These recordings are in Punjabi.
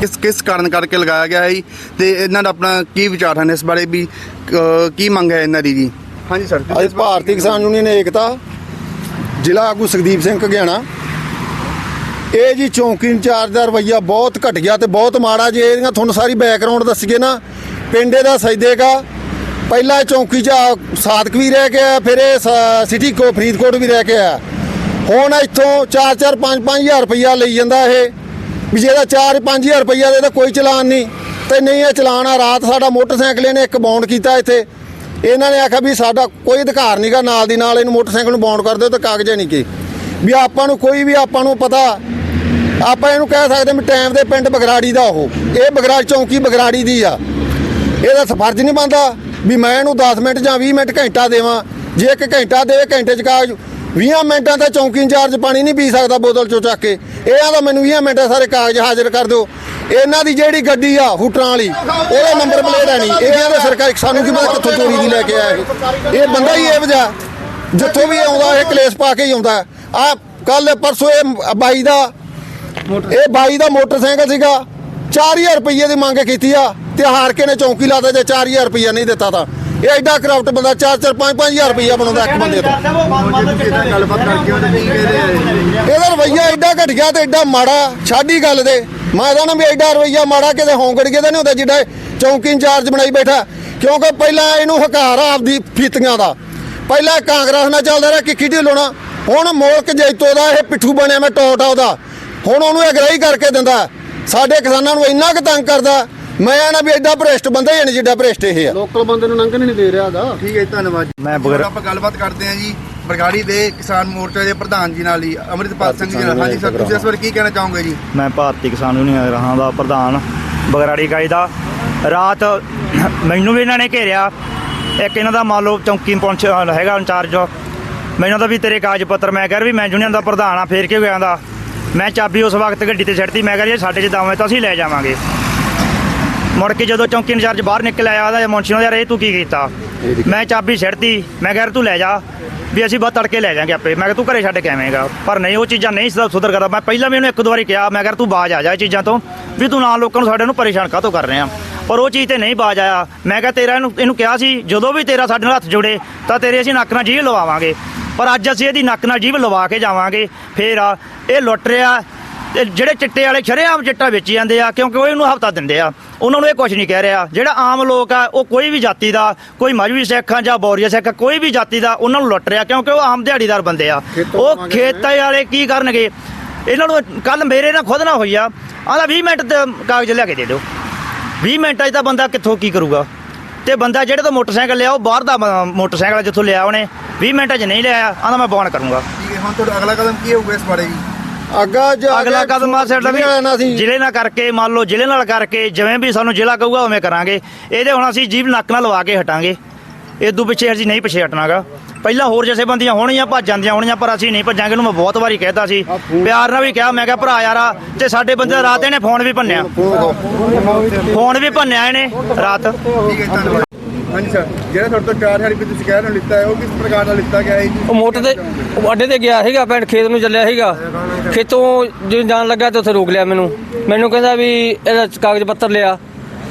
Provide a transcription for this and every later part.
ਕਿਸ ਕਿਸ ਕਾਰਨ ਕਰਕੇ ਲਗਾਇਆ ਗਿਆ ਹੈ ਜੀ ਤੇ ਇਹਨਾਂ ਦਾ ਆਪਣਾ ਕੀ ਵਿਚਾਰ ਹਨ ਇਸ ਬਾਰੇ ਵੀ ਅਹ, ਕੀ ਮੰਗ ਹੈ ਇਹਨਾਂ ਦੀ ਜੀ? ਹਾਂਜੀ ਸਰ ਅੱਜ ਭਾਰਤੀ ਕਿਸਾਨ ਯੂਨੀਅਨ ਏਕਤਾ ਜ਼ਿਲ੍ਹਾ ਆਗੂ ਸੁਖਦੀਪ ਸਿੰਘ ਘਗਿਆਣਾ। ਇਹ ਜੀ ਚੌਂਕੀ ਇੰਚਾਰਜ ਦਾ ਰਵਈਆ ਬਹੁਤ ਘਟੀਆ ਤੇ ਬਹੁਤ ਮਾੜਾ ਜੇ ਇਹਦੀਆਂ ਤੁਹਾਨੂੰ ਸਾਰੀ ਬੈਕਗ੍ਰਾਉਂਡ ਦੱਸੀਏ ਨਾ ਪਿੰਡੇ ਦਾ ਸਜਦੇਗਾ ਪਹਿਲਾਂ ਇਹ ਚੌਂਕੀ 'ਚ ਆ ਸਾਦਕ ਵੀ ਰਹਿ ਕੇ ਆ ਫਿਰ ਇਹ ਸ- ਸਿਟੀ ਕੋ ਫਰੀਦਕੋਟ ਵੀ ਰਹਿ ਕੇ ਆਇਆ। ਹੁਣ ਇੱਥੋਂ 4-4 5-5000 ਰੁਪਈਆ ਲਈ ਜਾਂਦਾ ਇਹ। ਵੀ ਜਿਹਦਾ 4-5000 ਰੁਪਈਆ ਦੇ ਤਾਂ ਕੋਈ ਚਲਾਨ ਨਹੀਂ। ਤੇ ਨਹੀਂ ਇਹ ਚਲਾਨ ਆ, ਰਾਤ ਸਾਡਾ ਮੋਟਰਸਾਈਕਲ ਇਹਨੇ ਇੱਕ ਬਾਉਂਡ ਕੀਤਾ ਇੱਥੇ। ਇਹਨਾਂ ਨੇ ਆਖਿਆ ਵੀ ਸਾਡਾ ਕੋਈ ਅਧਿਕਾਰ ਨਹੀਂਗਾ ਨਾਲ ਦੀ ਨਾਲ ਇਹਨੂੰ ਮੋਟਰਸਾਈਕਲ ਨੂੰ ਬਾਉਂਡ ਕਰ ਦਿਓ ਤੇ ਕਾਗਜ਼ੇ ਨਹੀਂ ਕੀ। ਵੀ ਆਪਾਂ ਨੂੰ ਕੋਈ ਵੀ ਆਪਾਂ ਨੂੰ ਪਤਾ, ਆਪਾਂ ਇਹਨੂੰ ਕਹਿ ਸਕਦੇ ਵੀ ਟਾਈਮ ਦੇ ਪਿੰਡ ਬਗਰਾੜੀ ਦਾ ਉਹ। ਇਹ ਬਗਰਾੜ, ਚੌਂਕੀ ਬਗਰਾੜੀ ਦੀ ਆ। ਇਹਦਾ ਫਰਜ਼ ਨਹੀਂ ਬਣਦਾ ਵੀ ਮੈਂ ਇਹਨੂੰ 10 ਮਿੰਟ ਜਾਂ 20 ਮਿੰਟ ਘੰਟਾ ਦੇਵਾਂ। ਜੇ ਇੱਕ ਘੰਟਾ ਦੇਵੇ, ਘੰਟੇ ਚ ਕਾਗਜ਼ 20 ਮਿੰਟਾਂ ਤਾਂ ਚੌਂਕੀ ਇੰਚਾਰਜ ਪਾਣੀ ਨਹੀਂ ਪੀ ਸਕਦਾ ਬੋਤਲ ਚੋਂ ਚੱਕ ਕੇ। ਇਹ ਆਂਦਾ ਮੈਨੂੰ 20 ਮਿੰਟਾਂ ਸਾਰੇ ਕਾਗਜ਼ ਹਾਜ਼ਰ ਕਰ ਦਿਓ। ਇਹਨਾਂ ਦੀ ਜਿਹੜੀ ਗੱਡੀ ਆ, ਹੂਟਰਾਂ ਵਾਲੀ ਉਹਦਾ ਨੰਬਰ ਪਲੇਟ ਹੈ ਨਹੀਂ। ਇਹ ਆਂਦਾ ਸਰਕਾਰ ਸਾਨੂੰ ਕੀ ਪਤਾ ਕਿੱਥੋਂ ਚੋਰੀ ਦੀ ਲੈ ਕੇ ਆਇਆ ਇਹ। ਬੰਦਾ ਹੀ ਇਹ ਵਜਾ ਜਿੱਥੋਂ ਵੀ ਆਉਂਦਾ, ਇਹ ਕਲੇਸ਼ ਪਾ ਕੇ ਹੀ ਆਉਂਦਾ। ਆ ਕੱਲ ਪਰਸੋਂ ਇਹ ਬਾਈ ਦਾ ਇਹ ਬਾਈ ਦਾ ਮੋਟਰਸਾਈਕਲ ਸੀਗਾ। 4000 ਰੁਪਏ ਦੀ ਮੰਗ ਕੀਤੀ ਆ। ਤੇ ਹਾਰ ਕੇ ਨੇ ਚੌਂਕੀ ਲਾਦਾ ਜੇ 4000 ਰੁਪਏ ਨਹੀਂ ਦਿੱਤਾ ਤਾਂ। ਇਹ ਐਡਾ ਕਰਪਟ ਬੰਦਾ 4-4 5-5000 ਰੁਪਈਆ ਬਣਾਉਂਦਾ ਇੱਕ ਬੰਦੇ ਤੋਂ। ਗੱਲਬਾਤ ਕਰਕੇ ਉਹਨੇ ਕੀ ਕਹਿੰਦੇ ਇਹਦਾ ਰਵਈਆ ਐਡਾ ਘਟ ਗਿਆ ਤੇ ਐਡਾ ਮਾੜਾ ਛਾਡੀ ਗੱਲ ਦੇ ਮੈਂ ਇਹਦਾ ਵੀ ਐਡਾ ਰਵਈਆ ਮਾੜਾ ਕਿਤੇ ਹੌਂਗੜ ਕੇ ਤਾਂ ਨਹੀਂ ਹੁੰਦਾ ਜਿਹੜਾ ਚੌਂਕੀ ਇੰਚਾਰਜ ਬਣਾਈ ਬੈਠਾ। ਕਿਉਂਕਿ ਪਹਿਲਾਂ ਇਹਨੂੰ ਹਕਾਰ ਆ ਆਪਦੀ ਫੀਤੀਆਂ ਦਾ। ਪਹਿਲਾਂ ਕਾਂਗਰਸ ਨਾਲ ਚੱਲਦਾ ਰਿਹਾ, ਕਿੱਕੀ ਢਿੱਲੋਂ ਹੁਣ ਮੁਲਕ ਜੈਤੋ ਦਾ ਇਹ ਪਿੱਠੂ ਬਣਿਆ ਮੈਂ ਟੋਟਾ ਉਹਦਾ। ਹੁਣ ਉਹਨੂੰ ਅਗਰਾਈ ਕਰਕੇ ਦਿੰਦਾ। ਸਾਡੇ ਕਿਸਾਨਾਂ ਨੂੰ ਇੰਨਾ ਕੁ ਤੰਗ ਕਰਦਾ। ਮੈਂ ਨਾ ਵੀ ਐਡਾ ਭ੍ਰਿਸ਼ਟ ਬੰਦਾ ਹੀ ਨਹੀਂ ਜਿੱਡਾ ਭ੍ਰਿਸ਼ਟ ਇਹ ਆ। ਲੋਕਲ ਬੰਦੇ ਨੂੰ ਲੰਘਣ ਨਹੀਂ ਦੇ ਰਿਹਾ ਦਾ ਠੀਕ ਹੈ ਜੀ, ਧੰਨਵਾਦ ਜੀ। ਮੈਂ ਹੁਣ ਬਗਰ- ਆਪਾਂ ਗੱਲਬਾਤ ਕਰਦੇ ਹਾਂ ਜੀ ਬਰਗਾੜੀ ਦੇ ਕਿਸਾਨ ਮੋਰਚਾ ਦੇ ਪ੍ਰਧਾਨ ਜੀ ਨਾਲ ਹੀ ਅਮਰਿਤਪਾਲ ਸਿੰਘ ਜੀ ਨਾਲ। ਹਾਂਜੀ ਸਰ ਤੁਸੀਂ ਇਸ ਬਾਰੇ ਕੀ ਕਹਿਣਾ ਚਾਹੋਗੇ ਜੀ? ਮੈਂ ਭਾਰਤੀ ਕਿਸਾਨ ਯੂਨੀਅਨ ਰਹਾਂ ਦਾ ਪ੍ਰਧਾਨ ਬਗਰਾੜੀ ਕਾਈ ਦਾ। ਰਾਤ ਮੈਨੂੰ ਵੀ ਇਹਨਾਂ ਨੇ ਘੇਰਿਆ। ਇੱਕ ਇਹਨਾਂ ਦਾ ਮੰਨ ਲਓ ਚੌਂਕੀ ਪਹੁੰਚ ਹੈਗਾ ਇੰਚਾਰਜ। ਮੈਨੂੰ ਤਾਂ ਵੀ ਤੇਰੇ ਕਾਗਜ਼ ਪੱਤਰ ਮੈਂ ਕਹਿ ਰਿਹਾ ਵੀ ਮੈਂ ਯੂਨੀਅਨ ਦਾ ਪ੍ਰਧਾਨ ਆ ਫੇਰ ਕਿਉਂ ਗਿਆ ਦਾ ਮੈਂ ਚਾਬੀ ਉਸ ਵਕਤ ਗੱਡੀ ਤੇ ਛੱਡਤੀ ਮੈਂ ਕਹਿ ਸਾਡੇ ਚ ਦਾਵੇਂ ਤਾਂ ਅਸੀਂ ਲੈ ਜਾਵਾਂਗੇ। ਮੁੜ ਕੇ ਜਦੋਂ ਚੌਂਕੀ ਇੰਚਾਰਜ ਬਾਹਰ ਨਿਕਲ ਆਇਆ ਉਹਦਾ ਮੁੰਸ਼ੀ ਨੂੰ ਯਾਰ ਇਹ ਤੂੰ ਕੀ ਕੀਤਾ? ਮੈਂ ਚਾਬੀ ਛੱਡਤੀ ਮੈਂ ਕਿਹਾ ਯਾਰ ਤੂੰ ਲੈ ਜਾ। ਵੀ ਅਸੀਂ ਬਾਅਦ ਤੜਕੇ ਲੈ ਜਾਾਂਗੇ ਆਪੇ। ਮੈਂ ਕਿਹਾ ਤੂੰ ਘਰੇ ਛੱਡ ਕੇ ਆਵੇਂਗਾ। ਪਰ ਨਹੀਂ ਉਹ ਚੀਜ਼ਾਂ ਨਹੀਂ ਸੁਧਰ ਕਰਦਾ। ਮੈਂ ਪਹਿਲਾਂ ਵੀ ਉਹਨੂੰ ਇੱਕ ਦੋ ਵਾਰੀ ਕਿਹਾ ਮੈਂ ਕਿਹਾ ਤੂੰ ਬਾਜ ਆ ਜਾ ਇਹ ਚੀਜ਼ਾਂ ਤੋਂ। ਵੀ ਤੂੰ ਨਾਲ ਲੋਕਾਂ ਨੂੰ ਸਾਡੇ ਨੂੰ ਪਰੇਸ਼ਾਨ ਕਾਹਤੋਂ ਕਰ ਰਿਹਾ? ਪਰ ਉਹ ਚੀਜ਼ ਤੇ ਨਹੀਂ ਬਾਜ ਆਇਆ। ਮੈਂ ਕਿਹਾ ਤੇਰਾ ਇਹਨੂੰ ਇਹਨੂੰ ਕਿਹਾ ਸੀ ਜਦੋਂ ਵੀ ਤੇਰਾ ਸਾਡੇ ਨਾਲ ਹੱਥ ਜੁੜੇ ਤਾਂ ਤੇਰੇ ਅਸੀਂ ਨੱਕ ਨਾਲ ਜੀਭ ਲਵਾਵਾਂਗੇ। ਪਰ ਅੱਜ ਅਸੀਂ ਇਹਦੀ ਨੱਕ ਨਾਲ ਜੀਭ ਲਵਾ ਕੇ ਜਾਵਾਂਗੇ। ਫੇਰ ਆ, ਇਹ ਲੁੱਟ ਰਿਹਾ। ਤੇ ਜਿਹੜੇ ਚਿੱਟੇ ਵਾਲੇ ਸ਼ਰੇਆਮ ਚਿੱਟਾ ਵੇਚੀ ਜਾਂਦੇ ਆ ਕਿਉਂਕਿ ਉਹ ਇਹਨੂੰ ਹਫਤਾ ਦਿੰਦੇ ਆ। ਉਹਨਾਂ ਨੂੰ ਇਹ ਕੁਝ ਨਹੀਂ ਕਹਿ ਰਿਹਾ। ਜਿਹੜਾ ਆਮ ਲੋਕ ਆ ਉਹ ਕੋਈ ਵੀ ਜਾਤੀ ਦਾ ਕੋਈ ਮਜਬੀ ਸਿੱਖ ਜਾਂ ਬੌਰੀਆ ਸਿੱਖ ਕੋਈ ਵੀ ਜਾਤੀ ਦਾ ਉਹਨਾਂ ਨੂੰ ਲੁੱਟ ਰਿਹਾ ਕਿਉਂਕਿ ਉਹ ਆਮ ਦਿਹਾੜੀਦਾਰ ਬੰਦੇ ਆ। ਉਹ ਖੇਤਾਂ ਵਾਲੇ ਕੀ ਕਰਨਗੇ? ਇਹਨਾਂ ਨੂੰ ਕੱਲ ਮੇਰੇ ਨਾਲ ਖੁਦ ਨਾ ਹੋਈ ਆ। ਆਂਦਾ 20 ਮਿੰਟ ਤੇ ਕਾਗਜ਼ ਲਿਆ ਕੇ ਦੇ ਦਿਓ। 20 ਮਿੰਟਾਂ 'ਚ ਤਾਂ ਬੰਦਾ ਕਿੱਥੋਂ ਕੀ ਕਰੂਗਾ? ਤੇ ਬੰਦਾ ਜਿਹੜੇ ਤੋਂ ਮੋਟਰਸਾਈਕਲ ਲਿਆ ਉਹ ਬਾਹਰ ਦਾ ਮੋਟਰਸਾਈਕਲ ਜਿੱਥੋਂ ਲਿਆ ਉਹਨੇ 20 ਮਿੰਟਾਂ 'ਚ ਨਹੀਂ ਲਿਆ ਆਂਦਾ ਮੈਂ ਬੌਨ ਕਰੂੰਗਾ। ਠੀਕ ਹੈ ਹੁਣ ਤੁਹਾਡਾ ਅਗਲਾ ਕਦਮ ਕੀ ਹੋਊਗਾ ਇਸ ਬਾਰੇ ਜੀ? ਅੱਗਾ ਜਾ ਅਗਲਾ ਕਦਮ ਆ ਸਾਡਾ ਵੀ ਜ਼ਿਲ੍ਹੇ ਨਾਲ ਅਸੀਂ ਜ਼ਿਲ੍ਹੇ ਨਾਲ ਕਰਕੇ ਮੰਨ ਲਓ ਜ਼ਿਲ੍ਹੇ ਨਾਲ ਕਰਕੇ ਜਿਵੇਂ ਵੀ ਸਾਨੂੰ ਜ਼ਿਲ੍ਹਾ ਕਹੂਗਾ ਉਵੇਂ ਕਰਾਂਗੇ। ਇਹਦੇ ਹੁਣ ਅਸੀਂ ਜੀਭ ਨੱਕ ਨਾਲ ਲਵਾ ਕੇ ਹਟਾਂਗੇ। ਇਦੋਂ ਪਿੱਛੇ ਅਸੀਂ ਨਹੀਂ ਪਿੱਛੇ ਹਟਣਾਗਾ। ਪਹਿਲਾਂ ਹੋਰ ਜਥੇਬੰਦੀਆਂ ਹੋਣੀਆਂ ਭੱਜ ਜਾਂਦੀਆਂ ਹੋਣੀਆਂ ਪਰ ਅਸੀਂ ਨਹੀਂ ਭੱਜਾਂਗੇ ਉਹਨੂੰ ਮੈਂ ਬਹੁਤ ਵਾਰੀ ਕਹਿਤਾ ਸੀ। ਪਿਆਰ ਨਾਲ ਵੀ ਕਿਹਾ ਮੈਂ ਕਿਹਾ ਭਰਾ ਯਾਰਾ ਤੇ ਸਾਡੇ ਬੰਦੇ ਦਾ ਰਾਤ ਇਹਨੇ ਫੋਨ ਵੀ ਭੰਨਿਆ। ਫੋਨ ਵੀ ਭੰਨਿਆ ਇਹਨੇ ਰਾਤ। ਹਾਂਜੀ ਸਰ ਜਿਹੜਾ ਤੁਹਾਡੇ ਤੋਂ 4000 ਰੁਪਏ ਤੁਸੀਂ ਕਹਿ ਰਹੇ ਹੋ ਲਿੱਤਾ ਹੈ ਉਹ ਕਿਸ ਪ੍ਰਕਾਰ ਦਾ ਲਿੱਤਾ ਗਿਆ ਹੈ? ਜੀ ਉਹ ਮੋਟਰ ਤੇ ਉਹ ਅੱਡੇ ਤੇ ਗਿਆ ਸੀਗਾ ਪਿੰਡ ਖੇਤ ਨੂੰ ਚੱਲਿਆ ਸੀਗਾ। ਖੇਤੋਂ ਜਦੋਂ ਜਾਣ ਲੱਗਾ ਤੇ ਉੱਥੇ ਰੋਕ ਲਿਆ ਮੈਨੂੰ। ਮੈਨੂੰ ਕਹਿੰਦਾ ਵੀ ਇਹਦਾ ਕਾਗਜ਼ ਪੱਤਰ ਲਿਆ।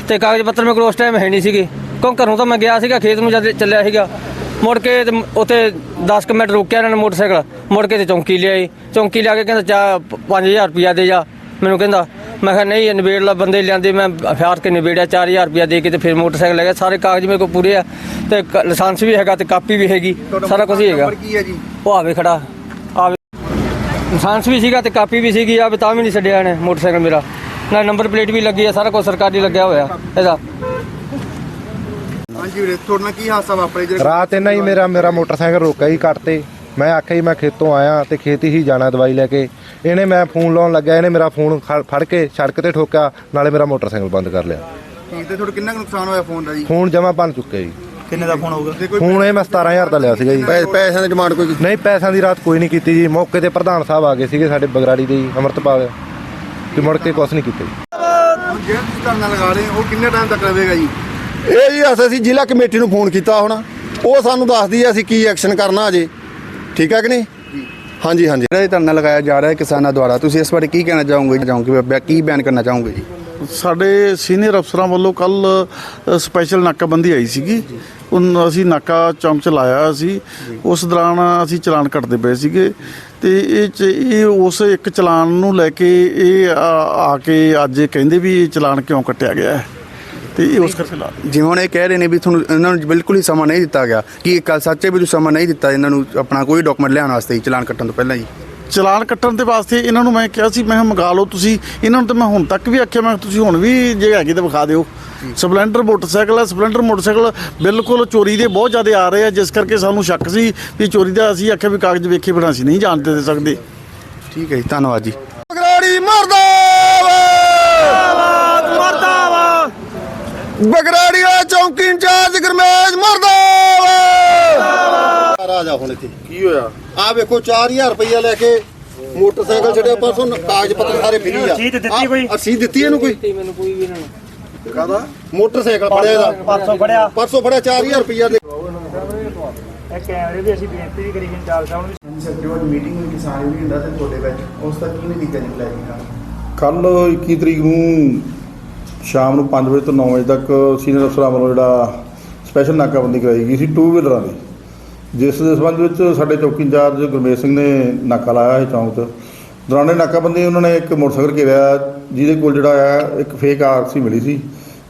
ਤੇ ਕਾਗਜ਼ ਪੱਤਰ ਮੇਰੇ ਕੋਲ ਉਸ ਟਾਈਮ ਹੈ ਨਹੀਂ ਸੀਗੇ। ਕਿਉਂ ਘਰੋਂ ਤਾਂ ਮੈਂ ਗਿਆ ਸੀਗਾ ਖੇਤ ਨੂੰ ਜਦ ਚੱਲਿਆ ਸੀਗਾ। ਮੁੜ ਕੇ ਤੇ ਉੱਥੇ 10 ਕੁ ਮਿੰਟ ਰੋਕਿਆ ਇਹਨਾਂ ਨੇ ਮੋਟਰਸਾਈਕਲ। ਮੁੜ ਕੇ ਤੇ ਚੌਂਕੀ ਲਿਆਈ। ਚੌਂਕੀ ਲਿਆ ਕੇ ਕਹਿੰਦਾ ਚਾ 5000 ਰੁਪਿਆ ਦੇ ਜਾ। ਮੈਨੂੰ ਕਹਿੰਦਾ ਮੈਂ ਕਿਹਾ ਨਹੀਂ ਇਹ ਨਿਬੇੜ ਲਾ ਬੰਦੇ ਲਿਆਂਦੇ ਮੈਂ ਅਫਿਆਰ ਕੇ ਨਿਬੇੜਿਆ 4000 ਰੁਪਿਆ ਦੇ ਕੇ ਤੇ ਫਿਰ ਮੋਟਰਸਾਈਕਲ ਲੈ ਗਿਆ। ਸਾਰੇ ਕਾਗਜ਼ ਮੇਰੇ ਕੋਲ ਪੂਰੇ ਆ ਤੇ ਲਾਇਸੈਂਸ ਵੀ ਹੈਗਾ ਤੇ ਕਾਪੀ ਵੀ ਹੈਗੀ। ਸਾਰਾ ਕੁਝ ਹੀ ਹੈਗਾ। ਉਹ ਆਵੇ ਖੜਾ। ਆਵੇ। ਲਾਇਸੈਂਸ ਵੀ ਸੀਗਾ ਤੇ ਕਾਪੀ ਵੀ ਸੀਗੀ ਆ ਤਾਂ ਵੀ ਨਹੀਂ ਛੱਡਿਆ ਇਹਨੇ ਮੋਟਰਸਾਈਕਲ ਮੇਰਾ। ਨਾ ਨੰਬਰ ਪਲੇਟ ਵੀ ਲੱਗੀ ਆ ਸਾਰਾ ਕੁਝ ਸਰਕਾਰੀ ਲੱਗਿਆ ਹੋਇਆ। ਇਹਦਾ। ਹਾਂਜੀ ਵੀਰੇ ਤੁਹਾਡੇ ਕੀ ਹਾਦਸਾ ਵਾਪਰਿਆ ਰਾਤ ਇਹਨਾਂ ਹੀ ਮੇਰਾ ਮੇਰਾ ਮੋਟਰਸਾਈਕਲ ਰੋਕਿਆ ਹੀ ਕੱਟ ਤੇ। ਮੈਂ ਆਖਿਆ ਜੀ ਮੈਂ ਖੇਤੋਂ ਆਇਆ ਤੇ ਖੇਤ ਹੀ ਜਾਣਾ ਦਵਾਈ ਲੈ ਕੇ। ਇਹਨੇ ਮੈਂ ਫੋਨ ਲਾਉਣ ਲੱਗਿਆ ਇਹਨੇ ਮੇਰਾ ਫੋਨ ਫੜ ਕੇ ਸੜਕ ਤੇ ਠੋਕਿਆ ਨਾਲੇ ਮੇਰਾ ਮੋਟਰਸਾਈਕਲ ਬੰਦ ਕਰ ਲਿਆ। ਠੀਕ ਤੇ ਤੁਹਾਡਾ ਕਿੰਨਾ ਕੁ ਨੁਕਸਾਨ ਹੋਇਆ ਫੋਨ ਦਾ ਜੀ? ਫੋਨ ਜਮਾ ਬਣ ਚੁੱਕਿਆ ਜੀ। ਕਿੰਨੇ ਦਾ ਫੋਨ ਹੋਊਗਾ? ਫੋਨ ਇਹ ਮੈਂ 17000 ਦਾ ਲਿਆ ਸੀਗਾ ਜੀ। ਪੈ- ਪੈਸਿਆਂ ਦੀ ਡਿਮਾਂਡ ਕੋਈ ਨਹੀਂ ਪੈਸਿਆਂ ਦੀ ਰਾਤ ਕੋਈ ਨਹੀਂ ਕੀਤੀ ਜੀ। ਮੌਕੇ ਤੇ ਪ੍ਰਧਾਨ ਸਾਹਿਬ ਆ ਗਏ ਸੀਗੇ ਸਾਡੇ ਬਗਰਾੜੀ ਦੇ ਜੀ ਅਮਰਤਪਾਲ। ਤੇ ਮੁੜ ਕੇ ਕੁਛ ਨਹੀਂ ਕੀਤਾ ਜੀ। ਜਿਹੜਾ ਤੁਸੀਂ ਧਰਨਾ ਲਗਾ ਰਹੇ ਹੋ ਉਹ ਕਿੰਨੇ ਟਾਈਮ ਤੱਕ ਰਹੇਗਾ ਜੀ? ਇਹ ਜੀ ਅਸ- ਅਸੀਂ ਜ਼ਿਲ੍ਹਾ ਕਮੇਟੀ ਨੂੰ ਫੋਨ ਕੀਤਾ ਹੁਣ। ਉਹ ਸਾਨੂੰ ਦੱਸਦੀ ਹੈ ਅਸੀਂ ਕੀ ਐਕਸ਼ਨ ਕਰਨਾ ਅਜੇ। ਠੀਕ ਹੈ ਕਿ ਨਹੀਂ? ਹਾਂਜੀ ਹਾਂਜੀ। ਜਿਹੜਾ ਇਹ ਧਰਨਾ ਲਗਾਇਆ ਜਾ ਰਿਹਾ ਹੈ ਕਿਸਾਨਾਂ ਦੁਆਰਾ ਤੁਸੀਂ ਇਸ ਬਾਰੇ ਕੀ ਕਹਿਣਾ ਚਾਹੋਗੇ? ਚਾਹੋਗੇ ਕੀ ਬਿਆਨ ਕਰਨਾ ਚਾਹੋਗੇ ਜੀ? ਸਾਡੇ ਸੀਨੀਅਰ ਅਫਸਰਾਂ ਵੱਲੋਂ ਕੱਲ ਸਪੈਸ਼ਲ ਨਾਕਾਬੰਦੀ ਆਈ ਸੀਗੀ। ਉਨ ਅਸੀਂ ਨਾਕਾ ਚੌਂਕ ਚ ਲਾਇਆ ਸੀ। ਉਸ ਦੌਰਾਨ ਅਸੀਂ ਚਲਾਨ ਕੱਟਦੇ ਪਏ ਸੀਗੇ। ਤੇ ਇਹ ਚ ਇਹ ਉਸ ਇੱਕ ਚਲਾਨ ਨੂੰ ਲੈ ਕੇ ਇਹ ਆ ਕੇ ਅੱਜ ਕਹਿੰਦੇ ਵੀ ਇਹ ਚਲਾਨ ਕਿਉਂ ਕੱਟਿਆ ਗਿਆ ਹੈ। ਤੇ ਇਹ ਉਸ ਕਰਕੇ ਲਾ ਜਿਵੇਂ ਹੁਣ ਇਹ ਕਹਿ ਰਹੇ ਨੇ ਵੀ ਤੁਹਾਨੂੰ ਇਹਨਾਂ ਨੂੰ ਬਿਲਕੁਲ ਹੀ ਸਮਾਂ ਨਹੀਂ ਦਿੱਤਾ ਗਿਆ। ਕੀ ਇਹ ਗੱਲ ਸੱਚ ਵੀ ਤੁਸੀਂ ਸਮਾਂ ਨਹੀਂ ਦਿੱਤਾ ਇਹਨਾਂ ਨੂੰ ਆਪਣਾ ਕੋਈ ਡਾਕੂਮੈਂਟ ਲਿਆਉਣ ਵਾਸਤੇ ਚਲਾਨ ਕੱਟਣ ਤੋਂ ਪਹਿਲਾਂ ਜੀ? ਚਲਾਨ ਕੱਟਣ ਦੇ ਵਾਸਤੇ ਇਹਨਾਂ ਨੂੰ ਮੈਂ ਕਿਹਾ ਸੀ ਮੈਂ ਮੰਗਾ ਲਓ ਤੁਸੀਂ। ਇਹਨਾਂ ਨੂੰ ਤਾਂ ਮੈਂ ਹੁਣ ਤੱਕ ਵੀ ਆਖਿਆ ਮੈਂ ਤੁਸੀਂ ਹੁਣ ਵੀ ਜੇ ਹੈਗੀ ਤਾਂ ਵਿਖਾ ਦਿਓ। ਸਪਲੈਂਡਰ ਮੋਟਰਸਾਈਕਲ ਹੈ ਸਪਲੈਂਡਰ ਮੋਟਰਸਾਈਕਲ ਬਿਲਕੁਲ ਚੋਰੀ ਦੇ ਬਹੁਤ ਜ਼ਿਆਦਾ ਆ ਰਹੇ ਆ ਜਿਸ ਕਰਕੇ ਸਾਨੂੰ ਸ਼ੱਕ ਸੀ ਵੀ ਚੋਰੀ ਦਾ ਅਸੀਂ ਆਖਿਆ ਵੀ ਕਾਗਜ਼ ਵੇਖੇ ਬਿਨਾਂ ਅਸੀਂ ਨਹੀਂ ਜਾਣ ਦੇ ਸਕਦੇ। ਠੀਕ ਹੈ ਜੀ ਧੰਨਵਾਦ ਜੀ। ਬਗਰਾੜੀ ਮਰਦਾਬਾਦ ਬਗਰਾੜੀ ਦਾ ਚੌਂਕੀ ਇੰਚਾਰਜ ਗਰਮੇਜ ਮਰਦਾਬਾਦ ਰਾਜਾ ਹੁਣ ਇੱਥੇ। ਕੀ ਹੋਇਆ? ਆ ਵੇਖੋ 4000 ਰੁਪਈਆ ਲੈ ਕੇ ਮੋਟਰਸਾਈਕਲ ਛੱਡਿਆ ਪਰਸੋਂ ਕਾਗਜ਼ ਪੱਤਰ ਸਾਰੇ ਫਰੀ ਆ। ਰਸੀਦ ਦਿੱਤੀ ਕੋਈ? ਰਸੀਦ ਦਿੱਤੀ ਇਹਨੂੰ ਕੋਈ? ਮੈਨੂੰ ਕੋਈ ਵੀ ਨਾ। ਕਾਦਾ ਮੋਟਰਸਾਈਕਲ ਫੜਿਆ ਇਹਦਾ। ਪਰਸੋਂ ਫੜਿਆ। ਪਰਸੋਂ ਫੜਿਆ 4000 ਰੁਪਈਆ ਦੇ। ਇਹ ਕੈਮਰੇ ਦੀ ਅਸੀਂ ਬੇਨਤੀ ਵੀ ਕਰੀ ਇੰਚਾਰਜ ਸਾਹਿਬ ਨੂੰ। ਜੋ ਮੀਟਿੰਗ ਹੋਈ ਕਿਸਾਨ ਵੀ ਹੁੰਦਾ ਤੇ ਤੁਹਾਡੇ ਵਿੱਚ ਉਸ ਦਾ ਕੀ ਨਤੀਜਾ ਨਿਕਲਿਆ ਜੀ? ਕੱਲ 21 ਤਰੀਕ ਨੂੰ ਸ਼ਾਮ ਨੂੰ 5 ਵਜੇ ਤੋਂ 9 ਵਜੇ ਤੱਕ ਸੀਨੀਅਰ ਅਫਸਰਾਂ ਵੱਲੋਂ ਜਿਹੜਾ ਸਪੈਸ਼ਲ ਨਾਕਾਬੰਦੀ ਕਰਾਈ ਗਈ ਸੀ ਟੂ ਵੀਲਰਾਂ ਦੀ। ਜਿਸ ਦੇ ਸੰਬੰਧ ਵਿੱਚ ਸਾਡੇ ਚੌਕੀ ਇੰਚਾਰਜ ਗੁਰਮੇਸ਼ ਸਿੰਘ ਨੇ ਨਾਕਾ ਲਾਇਆ ਸੀ ਚੌਂਕ 'ਚ ਦੌਰਾਨੇ ਨਾਕਾਬੰਦੀ ਉਹਨਾਂ ਨੇ ਇੱਕ ਮੋਟਰਸਾਈਕਲ ਘੇਰਿਆ, ਜਿਹਦੇ ਕੋਲ ਜਿਹੜਾ ਆ, ਇੱਕ ਫੇਕ ਆਰਸੀ ਮਿਲੀ ਸੀ।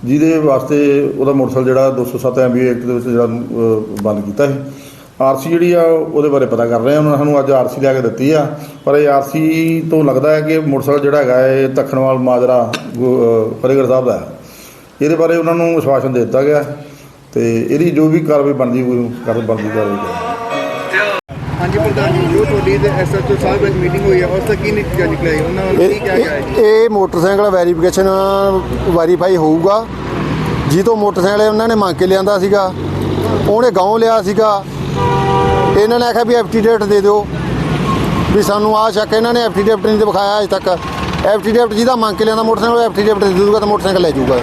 ਜਿਹਦੇ ਵਾਸਤੇ ਉਹਦਾ ਮੋਟਰਸਾਈਕਲ ਜਿਹੜਾ 207 ਐਮਬੀ ਐਕਟ ਦੇ ਵਿੱਚ ਜਿਹੜਾ ਬੰਦ ਕੀਤਾ ਸੀ। ਆਰਸੀ ਜਿਹੜੀ ਆ ਉਹਦੇ ਬਾਰੇ ਪਤਾ ਕਰ ਰਹੇ ਆ। ਉਹਨਾਂ ਨੇ ਸਾਨੂੰ ਅੱਜ ਆਰਸੀ ਲਿਆ ਕੇ ਦਿੱਤੀ ਆ। ਪਰ ਇਹ ਆਰਸੀ ਤੋਂ ਲੱਗਦਾ ਹੈ ਕਿ ਮੋਟਰਸਾਈਕਲ ਜਿਹੜਾ ਹੈਗਾ ਇਹ ਤਖਣਵਾਲ ਮਾਜਰਾ ਫਤਿਹਗੜ੍ਹ ਸਾਹਿਬ ਦਾ ਹੈ। ਇਹਦੇ ਬਾਰੇ ਉਹਨਾਂ ਨੂੰ ਵਿਸ਼ਵਾਸਨ ਦੇ ਦਿੱਤਾ ਗਿਆ ਤੇ ਇਹਦੀ ਜੋ ਵੀ ਕਾਰਵਾਈ ਬਣਦੀ ਹੋਈ ਕਰ ਬਣਦੀ ਕਾਰਵਾਈ ਕਰਾਂਗੇ ਹਾਂਜੀ ਪ੍ਰਧਾਨ ਜੀ ਜੋ ਤੁਹਾਡੀ ਤੇ ਐਸਐਚਓ ਸਾਹਿਬ ਵਿੱਚ ਮੀਟਿੰਗ ਹੋਈ ਹੈ ਉਸ ਦਾ ਕੀ ਨਤੀਜਾ ਨਿਕਲਿਆ ਜੀ? ਉਹਨਾਂ ਵੱਲੋਂ ਕੀ ਕਿਹਾ ਗਿਆ ਹੈ ਜੀ? ਇਹ ਇਹ ਮੋਟਰਸਾਈਕਲ ਵੈਰੀਫਿਕੇਸ਼ਨ ਵੈਰੀਫਾਈ ਹੋਊਗਾ। ਜਿਹਤੋਂ ਮੋਟਰਸਾਈਕਲ ਉਹਨਾਂ ਨੇ ਮੰਗ ਕੇ ਲਿਆਂਦਾ ਸੀਗਾ ਉਹਨੇ ਗਾਉਂ ਲਿਆ ਸੀਗਾ। ਇਹਨਾਂ ਨੇ ਆਖਿਆ ਵੀ ਐਫਟੀਡੇਟ ਦੇ ਦਿਓ। ਵੀ ਸਾਨੂੰ ਆਹ ਸ਼ੱਕ ਇਹਨਾਂ ਨੇ ਐਫਟੀਡੇਟ ਨਹੀਂ ਦਿਖਾਇਆ ਅਜੇ ਤੱਕ। ਐਫਟੀਡੇਟ ਜਿਹਦਾ ਮੰਗ ਕੇ ਲਿਆਂਦਾ ਮੋਟਰਸਾਈਕਲ ਐਫਟੀਡੇਟ ਦੇ ਦੂਗਾ ਤਾਂ ਮੋਟਰਸਾਈਕਲ ਲੈ ਜਾਊਗਾ।